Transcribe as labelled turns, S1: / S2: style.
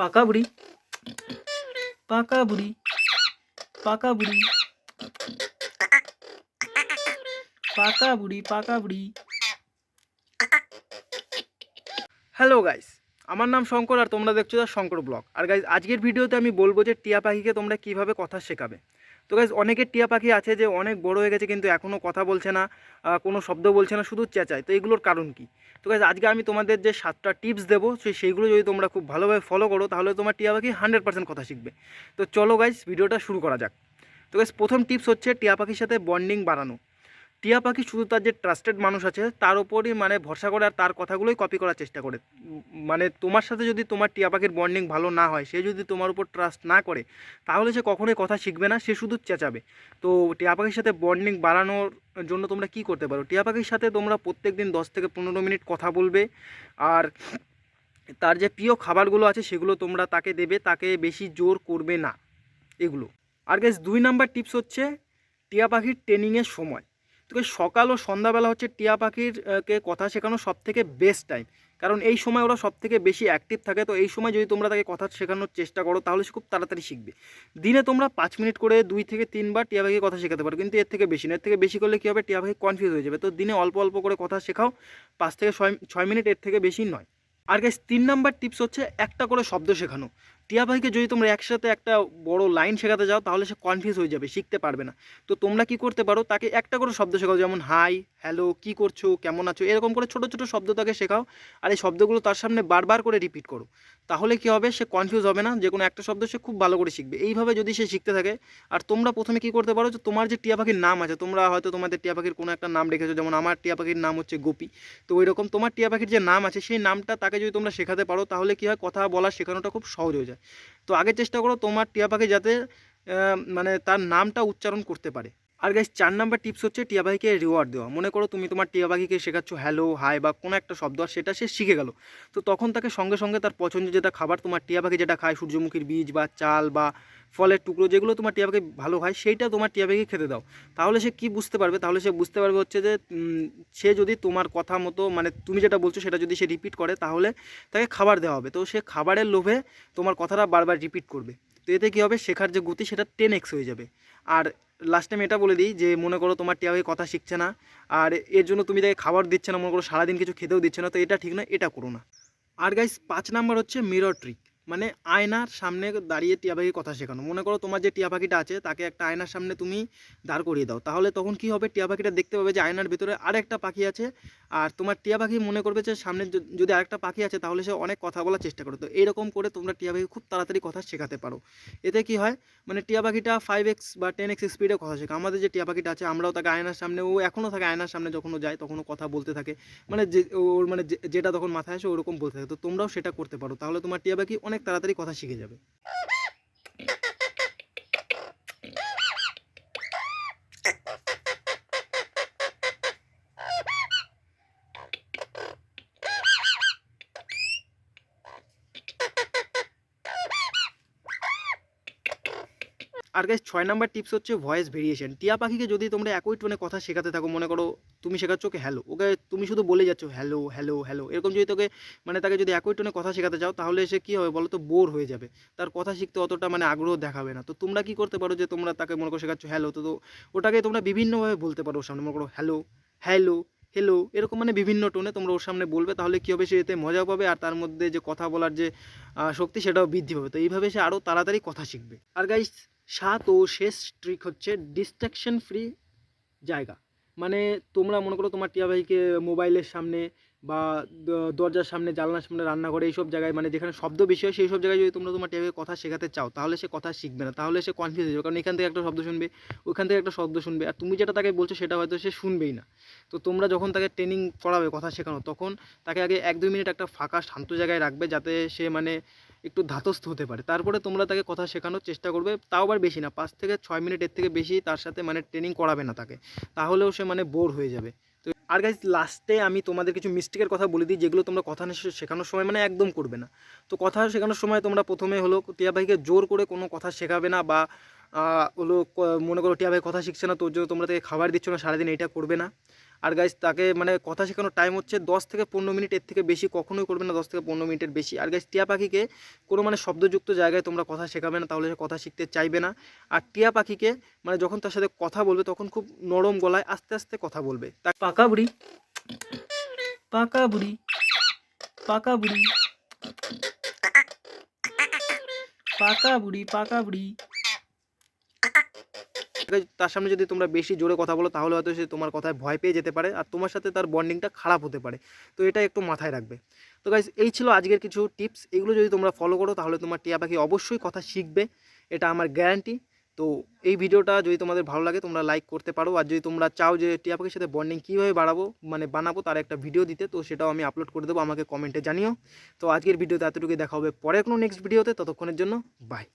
S1: পাকা বুড়ি। পাকা বুড়ি। পাকা বুড়ি। পাকা বুড়ি পাকা বুড়ি। হ্যালো গাইস আমার নাম শঙ্কর আর তোমরা দেখছ শঙ্কর ব্লগ। আর গাইজ আজকের ভিডিওতে আমি বলব যে টিয়া পাখিকে তোমরা কীভাবে কথা শেখাবে। তো গাইজ অনেকের টিয়া পাখি আছে যে অনেক বড় হয়ে গেছে কিন্তু এখনও কথা বলছে না কোনো শব্দ বলছে না, শুধু চেঁচায়। তো এগুলোর কারণ কি? তো গাইজ আজকে আমি তোমাদের যে সাতটা টিপস দেবো, সেই সেইগুলো যদি তোমরা খুব ভালোভাবে ফলো করো, তাহলে তোমার টিয়া পাখি হান্ড্রেড পার্সেন্ট কথা শিখবে। তো চলো গাইজ ভিডিওটা শুরু করা যাক। তো গাইজ প্রথম টিপস হচ্ছে টিয়া পাখির সাথে বন্ডিং বাড়ানো। টিয়া পাখি শুধু তার যে ট্রাস্টেড মানুষ আছে, তার ওপরই মানে ভরসা করে আর তার কথাগুলোই কপি করার চেষ্টা করে। মানে তোমার সাথে যদি তোমার টিয়া পাখির বন্ডিং ভালো না হয়, সে যদি তোমার উপর ট্রাস্ট না করে, তাহলে সে কখনোই কথা শিখবে না, সে শুধু চেঁচাবে। তো টিয়া পাখির সাথে বন্ডিং বাড়ানোর জন্য তোমরা কি করতে পারো? টিয়া পাখির সাথে তোমরা প্রত্যেক দিন দশ থেকে পনেরো মিনিট কথা বলবে, আর তার যে প্রিয় খাবারগুলো আছে, সেগুলো তোমরা তাকে দেবে, তাকে বেশি জোর করবে না। এগুলো। আর গেস দুই নাম্বার টিপস হচ্ছে, টিয়া পাখির ট্রেনিংয়ের সময়। তো সকাল ও সন্ধ্যাবেলা হচ্ছে টিয়া পাখির কে কথা শেখানো সব থেকে বেস্ট টাইম কারণ এই সময় ওরা সব থেকে বেশি অ্যাক্টিভ থাকে, তো এই সময় যদি তোমরা তাকে কথা শেখানোর চেষ্টা করো, তাহলে সে খুব তাড়াতাড়ি শিখবে। দিনে তোমরা পাঁচ মিনিট করে দুই থেকে তিনবার টিয়া পাখিকে কথা শেখাতে পারো, কিন্তু এর থেকে বেশি না এর থেকে বেশি করলে কী হবে? টিয়া পাখি কনফিউজ হয়ে যাবে। তো দিনে অল্প অল্প করে কথা শেখাও, পাঁচ থেকে ছয় ছয় মিনিট এর থেকে বেশি নয়। আর গাইস তিন নাম্বার টিপস হচ্ছে একটা করে শব্দ শেখানো। টিয়া পাখিকে যদি তোমরা একসাথে একটা বড় লাইন শেখাতে যাও, তাহলে সে কনফিউজ হয়ে যাবে, শিখতে পারবে না। তো তোমরা কি করতে পারো? তাকে একটা করে শব্দ শেখাও, যেমন হাই হ্যালো কি করছ? কেমন আছো? এরকম করে ছোট ছোট শব্দ তাকে শেখাও, আর এই শব্দগুলো তার সামনে বারবার করে রিপিট করো। তাহলে কি হবে? সে কনফিউজ হবে না। যে কোনো একটা শব্দ সে খুব ভালো করে শিখবে। এইভাবে যদি সে শিখতে থাকে, আর তোমরা প্রথমে কি করতে পারো? যে তোমার যে টিয়া পাখির নাম আছে, তোমরা হয়তো তোমাদের টিয়া পাখির কোনো একটা নাম রেখেছো, যেমন আমার টিয়া পাখির নাম হচ্ছে গোপী। তো ওই রকম তোমার টিয়া পাখির যে নাম আছে, সেই নামটা তাকে যদি তোমরা শেখাতে পারো, তাহলে কি হয়? কথা বলা শেখানোটা খুব সহজ হয়ে যায়। তো আগে চেষ্টা করো তোমার টিয়া পাখি যাতে মানে তার নামটা উচ্চারণ করতে পারে। আর গাইস চার নাম্বার টিপস হচ্ছে টিয়া পাখিকে রিওয়ার্ড দেওয়া। মনে করো তুমি তোমার টিয়া পাখিকে শেখাচ্ছ হ্যালো হাই বা কোনো একটা শব্দ, আর সেটা সে শিখে গেল। তো তখন তাকে সঙ্গে সঙ্গে তার পছন্দের যেটা খাবার, তোমার টিয়া পাখি যেটা খায়, সূর্যমুখীর বীজ বা চাল বা ফলের টুকরো, যেগুলো তোমার টিয়া পাখি ভালো হয় সেইটা তোমার টিয়া পাখিকে খেতে দাও। তাহলে সে কি বুঝতে পারবে? তাহলে সে বুঝতে পারবে হচ্ছে যে সে যদি তোমার কথা মতো মানে তুমি যেটা বলছো সেটা যদি সে রিপিট করে, তাহলে তাকে খাবার দেওয়া হবে। তো সে খাবারের লোভে তোমার কথাটা বারবার রিপিট করবে। তো এতে কী হবে? শেখার যে গতি, সেটা টেন এক্স হয়ে যাবে। আর লাস্ট টাইম এটা বলে দিই যে, মনে করো তোমার টিয়া পাখি কথা শিখছে না, আর এর জন্য তুমি তাকে খাবার দিচ্ছে না, মনে করো সারাদিন কিছু খেতেও দিচ্ছে না, তো এটা ঠিক না, এটা করো না। আর গাইস পাঁচ নাম্বার হচ্ছে মিরর ট্রিক মানে আয়নার সামনে দাঁড়িয়ে টিয়া পাখির কথা শেখানো। মনে করো তোমার যে টিয়া পাখিটা আছে, তাকে একটা আয়নার সামনে তুমি দাঁড় করিয়ে দাও। তাহলে তখন কি হবে? টিয়া পাখিটা দেখতে পাবে যে আয়নার ভিতরে আর একটা পাখি আছে আর তোমার টিয়া পাখি মনে করবে যে সামনে যদি আরেকটা পাখি আছে, তাহলে সে অনেক কথা বলার চেষ্টা করে তো এইরকম করে তোমরা টিয়া পাখি খুব তাড়াতাড়ি কথা শেখাতে পারো। এতে কি হয়? মানে টিয়া পাখিটা ফাইভ এক্স বা টেন এক্স স্পিডে কথা শেখা। আমাদের যে টিয়া পাখিটা আছে, আমরাও তাকে আয়নার সামনে, ও এখনও থাকে আয়নার সামনে যখন ও যায়, তখনও কথা বলতে থাকে। মানে যে, ওর মানে যেটা তখন মাথায় আসে, ওরকম বলতে থাকে। তো তোমরাও সেটা করতে পারো। তাহলে তোমার টিয়া পাখি অনেক তাড়াতাড়ি কথা শিখে যাবে। আর গাইস ছয় নাম্বার টিপস হচ্ছে ভয়েস ভেরিয়েশন টিয়া পাখিকে যদি তোমরা একই টোনে কথা শেখাতে থাকো, মনে করো তুমি শেখাচ্ছ ওকে হ্যালো ওকে তুমি শুধু বলে যাচ্ছ হ্যালো হ্যালো হ্যালো এরকম যদি তোকে মানে তাকে যদি একই টোনে কথা শেখাতে চাও, তাহলে সে কী হবে বলো তো বোর হয়ে যাবে। তার কথা শিখতে অতটা মানে আগ্রহ দেখাবে না। তো তোমরা কি করতে পারো যে তোমরা তাকে মনে করো শেখাচ্ছ হ্যালো তো ওটাকে তোমরা বিভিন্নভাবে বলতে পারো সামনে। মনে করো হ্যালো হ্যালো হ্যালো এরকম মানে বিভিন্ন টোনে তোমরা ওর সামনে বলবে, তাহলে কী হবে সে এতে মজা পাবে আর তার মধ্যে যে কথা বলার যে শক্তি সেটাও বৃদ্ধি পাবে। তো এইভাবে সে আরও তাড়াতাড়ি কথা শিখবে। আর গাইস সাত ও শেষ ট্রিক হচ্ছে ডিস্ট্রাকশন ফ্রি জায়গা। মানে তোমরা মনে করো তোমার টিয়া ভাইকে মোবাইলের সামনে বা দরজার সামনে, জানলার সামনে, রান্নাঘরে এইসব জায়গায় মানে যেখানে শব্দ বেশি হয় সেই সব জায়গায় যদি তোমরা তোমার টিয়া ভাইকে কথা শেখাতে চাও, তাহলে সে কথা শিখবে না। তাহলে সে কনফিউজ হয়ে যাবে। কারণ এখান থেকে একটা শব্দ শুনবে ওইখান থেকে একটা শব্দ শুনবে। আর তুমি যেটা তাকে বলছো সেটা হয়তো সে শুনবেই না। তো তোমরা যখন তাকে ট্রেনিং করাবে কথা শেখানো, তখন তাকে আগে এক দুই মিনিট একটা ফাঁকা, শান্ত জায়গায় রাখবে যাতে সে মানে একটু ধাতস্থ হতে পারে। তারপরে তোমরা তাকে কথা শেখানোর চেষ্টা করবে, তাও আবার বেশি না, পাঁচ থেকে ছয় মিনিট এর থেকে বেশি তার সাথে মানে ট্রেনিং করাবে না তাকে। তাহলেও সে মানে বোর হয়ে যাবে। তো আর গাইজ লাস্টে আমি তোমাদের কিছু মিস্টেকের কথা বলে দিই, যেগুলো তোমরা কথা শেখানোর সময় মানে একদম করবে না। তো কথা শেখানোর সময় তোমরা প্রথমে হলো টিয়া ভাইকে জোর করে কোনো কথা শেখাবে না বা হলো মনে করো টিয়া ভাই কথা শিখছে না তোর জন্য তোমরা তাকে খাবার দিচ্ছ না, সারাদিন এটা করবে না। আর গাইজ তাকে মানে কথা শেখানোর টাইম হচ্ছে দশ থেকে পনেরো মিনিট এর থেকে বেশি কখনোই করবে না দশ থেকে পনেরো মিনিটের বেশি। আর গাইজ টিয়া পাখিকে কোনো মানে শব্দযুক্ত জায়গায় তোমরা কথা শেখাবে না, তাহলে সে কথা শিখতে চাইবে না। আর টিয়া পাখিকে মানে যখন তার সাথে কথা বলবে, তখন খুব নরম গলায় আস্তে আস্তে কথা বলবে। তা পাকা বুড়ি পাকা বুড়ি পাকা বুড়ি পাকা বুড়ি পাকা বুড়ি। তার সামনে যদি তোমরা বেশি জোরে কথা বলো, তাহলে হয়তো সে তোমার কথায় ভয় পেয়ে যেতে পারে আর তোমার সাথে তার বন্ডিংটা খারাপ হতে পারে। তো এটা একটু মাথায় রাখবে। তো গাইজ এই ছিল আজকের কিছু টিপস এগুলো যদি তোমরা ফলো করো, তাহলে তোমার টিয়া পাখি অবশ্যই কথা শিখবে। এটা আমার গ্যারান্টি তো এই ভিডিওটা যদি তোমাদের ভালো লাগে, তোমরা লাইক করতে পারো। আর যদি তোমরা চাও যে টিয়া পাখির সাথে বন্ডিং কীভাবে বাড়াবো মানে বানাবো, তার একটা ভিডিও দিতে, তো সেটাও আমি আপলোড করে দেবো। আমাকে কমেন্টে জানিও। তো আজকের ভিডিওতে এতটুকুই। দেখা হবে পরে কোনো নেক্সট ভিডিওতে ততক্ষণের জন্য বাই